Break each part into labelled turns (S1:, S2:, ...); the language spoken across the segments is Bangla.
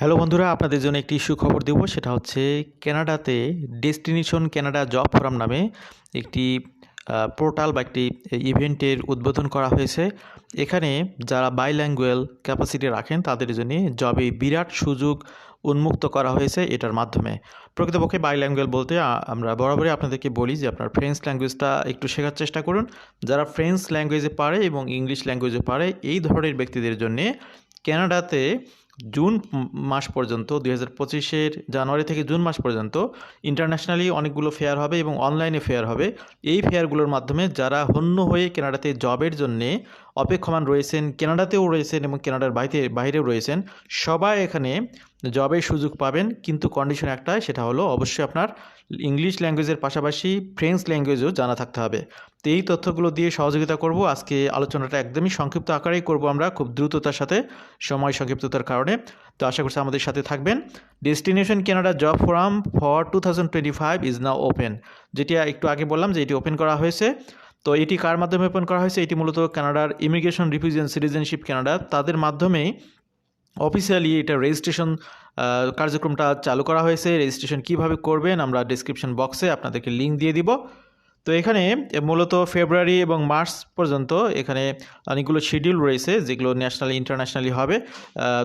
S1: হ্যালো বন্ধুরা, আপনাদের জন্য একটি সুখবর দেব, সেটা হচ্ছে কানাডাতে ডেস্টিনেশন কানাডা জব ফোরাম নামে একটি পোর্টাল বা একটি ইভেন্টের উদ্বোধন করা হয়েছে। এখানে যারা বাইল্যাঙ্গুয়াল ক্যাপাসিটি রাখেন, তাদের জন্য জবে বিরাট সুযোগ উন্মুক্ত করা হয়েছে এটার মাধ্যমে। প্রকৃতপক্ষে বাইল্যাঙ্গুয়াল বলতে আমরা বরাবরই আপনাদেরকে বলি যে আপনার ফ্রেঞ্চ ল্যাঙ্গুয়েজটা একটু শেখার চেষ্টা করুন। যারা ফ্রেঞ্চ ল্যাঙ্গুয়েজে পারে এবং ইংলিশ ল্যাঙ্গুয়েজে পারে, এই ধরনের ব্যক্তিদের জন্যে কানাডাতে জুন মাস পর্যন্ত, দুই হাজার পঁচিশের জানুয়ারি থেকে জুন মাস পর্যন্ত ইন্টারন্যাশনালি অনেকগুলো ফেয়ার হবে এবং অনলাইনে ফেয়ার হবে। এই ফেয়ারগুলোর মাধ্যমে যারা হন্য হয়ে কেনাডাতে জবের জন্যে অপেক্ষমান রয়েছেন কেনাডাতেও রয়েছেন এবং কেনাডার বাইরে বাইরেও রয়েছেন, সবাই এখানে জবের সুযোগ পাবেন, কিন্তু কন্ডিশন একটাই, সেটা হলো অবশ্যই আপনার ইংলিশ ল্যাঙ্গুয়েজের পাশাপাশি ফ্রেঞ্চ ল্যাঙ্গুয়েজও জানা থাকতে হবে। তো এই তথ্যগুলো দিয়ে সহযোগিতা করব। আজকে আলোচনাটা একদমই সংক্ষিপ্ত আকারেই করব আমরা, খুব দ্রুততার সাথে, সময় সংক্ষিপ্ততার কারণে। তো আশা করছি আমাদের সাথে থাকবেন। Destination Canada job forum for two thousand twenty five is now open যেটি একটু আগে বললাম যে এটি ওপেন করা হয়েছে। তো এটি কার মাধ্যমে ওপেন করা হয়েছে? এটি মূলত কানাডার ইমিগ্রেশন রিফিউজি সিটিজেনশিপ কানাডা তাদের মাধ্যমেই অফিসিয়ালি এটা রেজিস্ট্রেশন কার্যক্রমটা চালু করা হয়েছে। রেজিস্ট্রেশন কীভাবে করবেন আমরা ডিসক্রিপশন বক্সে আপনাদেরকে লিঙ্ক দিয়ে দিব। তো এখানে মূলত ফেব্রুয়ারি এবং মার্চ পর্যন্ত এখানে অনেকগুলো শিডিউল রয়েছে, যেগুলো ন্যাশনালি ইন্টারন্যাশনালি হবে।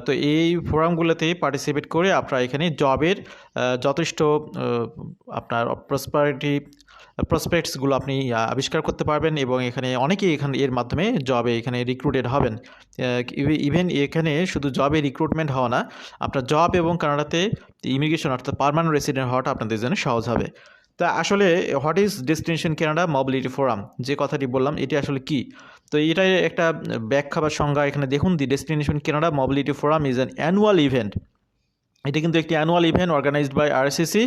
S1: তো এই ফোরামগুলোতে পার্টিসিপেট করে আপনারা এখানে জবের যথেষ্ট আপনার প্রসপারিটি প্রসপেক্টসগুলো আপনি আবিষ্কার করতে পারবেন এবং এখানে অনেকেই এখানে, এর মাধ্যমে জবে এখানে রিক্রুটেড হবেন। ইভেন এখানে শুধু জবে রিক্রুটমেন্ট হওয়া না, আপনার জব এবং কানাডাতে ইমিগ্রেশন অর্থাৎ পারমানেন্ট রেসিডেন্ট হওয়াটা আপনাদের জন্য সহজ হবে। তা আসলে what is destination Canada mobility forum যে কথাটি বললাম, এটি আসলে কি? তো এটাই একটা ব্যাখ্যা বা সংজ্ঞা এখানে দেখুন the destination Canada mobility forum is an annual event এটি কিন্তু একটি annual event organized by RCC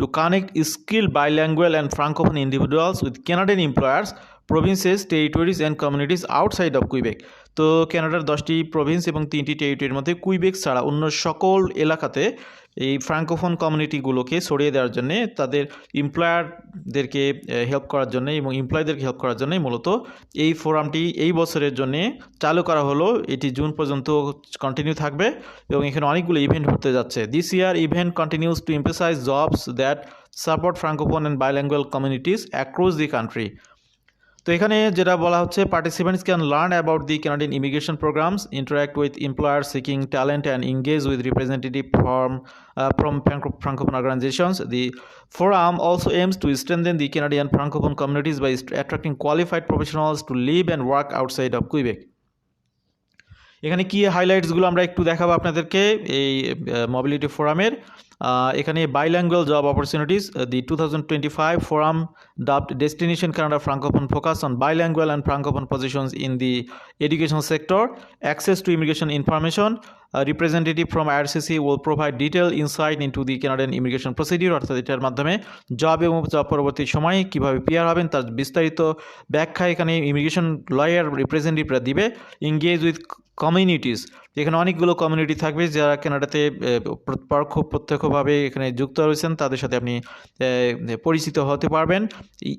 S1: to connect skilled bilingual and francophone individuals with Canadian employers provinces territories and communities outside of Quebec তো কানাডার দশটি প্রভিন্স এবং তিনটি টেরিটরির মধ্যে কুইবেক ছাড়া অন্য সকল এলাকাতে এই ফ্রাঙ্কোফোন কমিউনিটিগুলোকে সরিয়ে দেওয়ার জন্যে তাদের এমপ্লয়ারদেরকে হেল্প করার জন্য এবং এমপ্লয়ীদেরকে হেল্প করার জন্যই মূলত এই ফোরামটি এই বছরের জন্যে চালু করা হলো। এটি জুন পর্যন্ত কন্টিনিউ থাকবে এবং এখানে অনেকগুলো ইভেন্ট হতে যাচ্ছে। This year event continues to emphasize jobs that support francophone and bilingual communities across the country তো এখানে যেটা বলা হচ্ছে participants can learn about the Canadian immigration programs interact with employer seeking talent and engage with representative form from francophone organizations the forum also aims to strengthen the Canadian francophone communities by attracting qualified professionals to live and work outside of Quebec এখানে কী হাইলাইটসগুলো আমরা একটু দেখাবো আপনাদেরকে? এই মোবিলিটি ফোরামের এখানে bilingual job opportunities the two thousand twenty five forum dubbed destination Canada francophone focus on bilingual and francophone positions in the education sector access to immigration information representative from RCC will provide detail insight into the Canadian immigration procedure অর্থাৎ এটার মাধ্যমে জব এবং জব পরবর্তী সময়ে কীভাবে পিয়ার হবেন তার বিস্তারিত ব্যাখ্যা এখানে ইমিগ্রেশন লয়ার রিপ্রেজেন্টেটিভরা দিবে। ইংগেজ উইথ কমিউনিটিস এখানে অনেকগুলো কমিউনিটি থাকবে যারা কানাডাতে আহ, প্র- পরোক্ষ প্রত্যক্ষভাবে এখানে যুক্ত রয়েছেন তাদের সাথে আপনি পরিচিত হতে পারবেন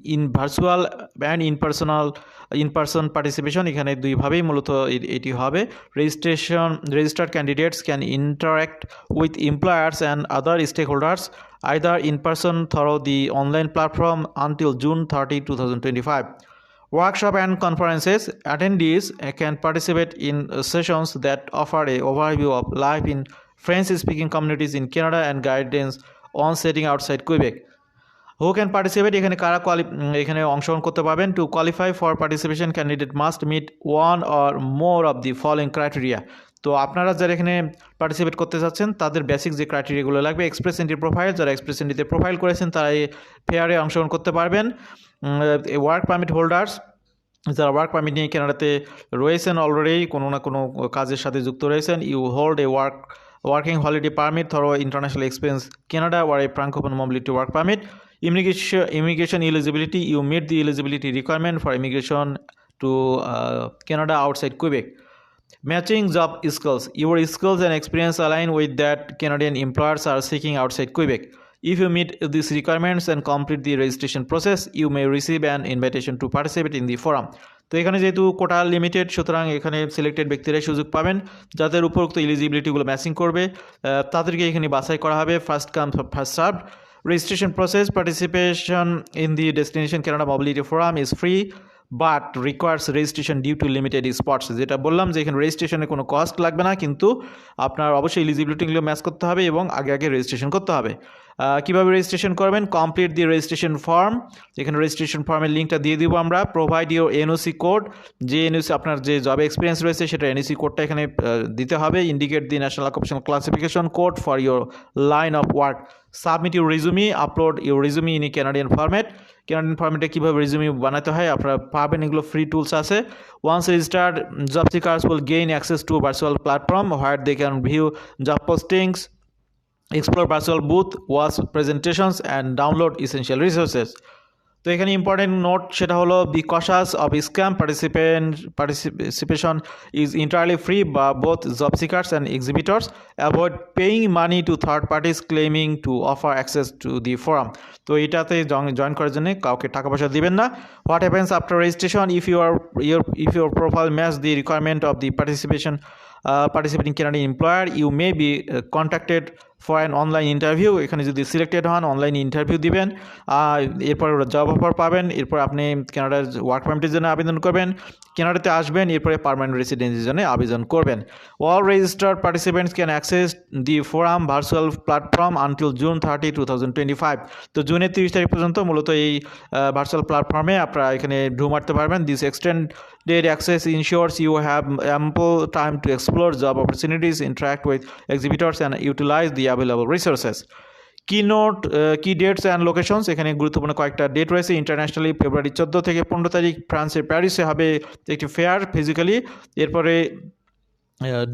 S1: in virtual and in personal in person participation এখানে দুইভাবেই মূলত এ- এটি হবে registration registered candidates can interact with employers and other stakeholders either in person through the online platform until June 30, 2025. Workshop and conferences attendees can participate in uh, sessions that offer a overview of life in French-speaking communities in Canada and guidance on setting outside Quebec. Who can participate এখানে কারা কোয়ালি এখানে অংশগ্রহণ করতে পারবেন? To qualify for participation candidate must meet one or more of the following criteria তো আপনারা যারা এখানে পার্টিসিপেট করতে চাচ্ছেন তাদের বেসিক যে ক্রাইটেরিয়াগুলো লাগবে এক্সপ্রেস এন্ট্রি প্রোফাইল যারা এক্সপ্রেস এন্ট্রিতে প্রোফাইল করেছেন তারা এই ফেয়ারে অংশগ্রহণ করতে পারবেন। ওয়ার্ক পারমিট হোল্ডার্স যারা ওয়ার্ক পারমিট নিয়ে কানাডাতে রয়েছেন অলরেডি কোনো না কোনো কাজের সাথে যুক্ত রয়েছেন you hold a work working holiday permit, thorough international experience Canada, or a francophone mobility work permit. Immigration, immigration eligibility, you meet the eligibility requirement for immigration to uh, Canada outside Quebec. Matching job skills. Your skills and experience align with that Canadian employers are seeking outside Quebec. If you meet these requirements and complete the registration process, you may receive an invitation to participate in the forum. তো এখানে যেহেতু কোটা লিমিটেড সুতরাং এখানে সিলেক্টেড ব্যক্তিরাই সুযোগ পাবেন, যাদের উপরোক্ত এলিজিবিলিটিগুলো ম্যাচিং করবে তাদেরকে এখানে বাছাই করা হবে first come first serve registration process, participation in the destination canada mobility forum is free. But requires registration due to limited spots যেটা বললাম যে এখানে রেজিস্ট্রেশনে কোনো কস্ট লাগবে না, কিন্তু আপনার অবশ্যই এলিজিবিলিটিগুলো ম্যাচ করতে হবে এবং আগে আগে রেজিস্ট্রেশন করতে হবে। কীভাবে রেজিস্ট্রেশন করবেন? কমপ্লিট দি রেজিস্ট্রেশন ফর্ম এখানে রেজিস্ট্রেশন ফর্মের লিঙ্কটা দিয়ে দিব আমরা। প্রোভাইড ইউর এনওসি কোড যে এনওসি আপনার যে জব এক্সপিরিয়েন্স রয়েছে, সেটা এনওসি কোডটা এখানে দিতে হবে। Indicate the national occupation classification code for your line of work submit your resume upload your resume in Canadian format Canadian ফর্মেটে কীভাবে রিজুমি বানাতে হয়, আপনারা পাবেন, এগুলো ফ্রি টুলস আছে। Once registered job seekers will gain access to virtual platform where they can view job postings explore virtual booth watch presentations, and download essential resources. তো এখানে ইম্পর্টেন্ট নোট সেটা হলো be cautious of scam participant participation is entirely free বা both job seekers and exhibitors avoid paying money to third parties claiming to offer access to the forum তো এটাতে জয়েন করার জন্য কাউকে টাকা পয়সা দিবেন না। What happens after registration if you are your if your profile match the requirement of the participation participating Canadian employer you may be contacted for an online interview এখানে যদি সিলেক্টেড হন অনলাইন ইন্টারভিউ দিবেন এরপর জব অফার পাবেন এরপর আপনি কানাডার ওয়ার্ক পারমিটের জন্য আবেদন করবেন কানাডাতে আসবেন এরপরে পার্মানেন্ট রেসিডেন্সির জন্য আবেদন করবেন। All registered participants can access the forum virtual platform until June thirty two thousand twenty five তো জুনের তিরিশ তারিখ পর্যন্ত মূলত এই ভার্চুয়াল প্ল্যাটফর্মে আপনারা এখানে ঢু মারতে পারবেন। This extended access you have have time to explore job job opportunities, with with and utilize utilize the available resources. Keynote key dates and locations এখানে গুরুত্বপূর্ণ কয়েকটা ডেট রয়েছে ইন্টারন্যাশনালি ফেব্রুয়ারি চোদ্দ থেকে পনেরো তারিখ ফ্রান্সের প্যারিসে হবে একটি ফেয়ার ফিজিক্যালি এরপরে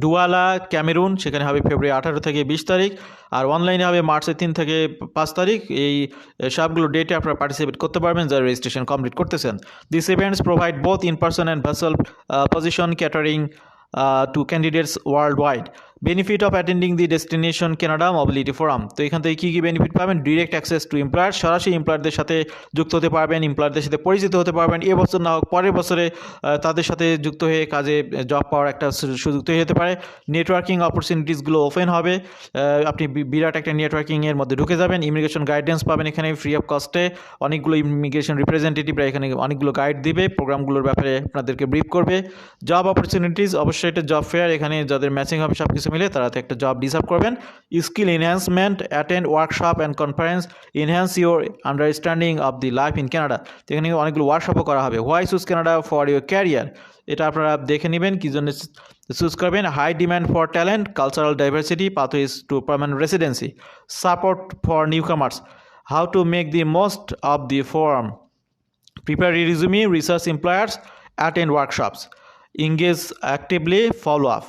S1: ডুয়ালা ক্যামেরুন সেখানে হবে ফেব্রুয়ারি আঠারো থেকে বিশ তারিখ আর অনলাইনে হবে মার্চের তিন থেকে পাঁচ তারিখ এই আহ, সবগুলো ডেটে আপনারা পার্টিসিপেট করতে পারবেন যারা রেজিস্ট্রেশন কমপ্লিট করতেছেন this events provide both in person and virtual position catering to candidates worldwide benefit of attending the destination Canada mobility forum তো এখান থেকে কী কী বেনিফিট পাবেন? ডিরেক্ট অ্যাক্সেস টু এমপ্লয়ার সরাসরি এমপ্লয়ারদের সাথে যুক্ত হতে পারবেন এমপ্লয়ারদের সাথে পরিচিত হতে পারবেন। এবছর না হোক, পরের বছরে তাদের সাথে যুক্ত হয়ে কাজে জব পাওয়ার একটা সুযোগ তৈরি হতে পারে। নেটওয়ার্কিং অপরচুনিটিসগুলো ওপেন হবে। আপনি বিরাট একটা নেটওয়ার্কিংয়ের মধ্যে ঢুকে যাবেন। ইমিগ্রেশন গাইডেন্স পাবেন এখানে ফ্রি অফ কস্টে অনেকগুলো ইমিগ্রেশন রিপ্রেজেন্টেটিভরা এখানে অনেকগুলো গাইড দিবে। প্রোগ্রামগুলোর ব্যাপারে আপনাদেরকে ব্রিফ করবে। জব অপরচুনিটিস অবশ্যই এটা জব ফেয়ার এখানে যাদের ম্যাচিং হবে সব কিছু মিলে তারা তো একটা জব ডিসার্ভ করবেন। Skill enhancement attend workshop and conference enhance your understanding of the life in Canada এখানে অনেকগুলো ওয়ার্কশপও করা হবে। Why choose Canada for your career এটা আপনারা দেখে নেবেন, কী জন্য চুজ করবেন। High demand for talent cultural diversity pathways to permanent residency support for newcomers how to make the most of the form prepare resume, research employers, attend workshops engage actively, follow up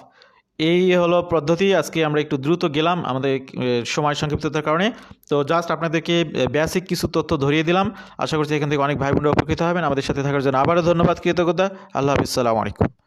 S1: এই হলো পদ্ধতি। আজকে আমরা একটু দ্রুত গেলাম আমাদের সময় সংক্ষিপ্ততার কারণে। তো জাস্ট আপনাদেরকে বেসিক কিছু তথ্য ধরিয়ে দিলাম। আশা করছি এখান থেকে অনেক ভাই বোনরা উপকৃত হবেন। আমাদের সাথে থাকার জন্য আবারও ধন্যবাদ, কৃতজ্ঞতা। আল্লাহ হাফিজ আলাইকুম।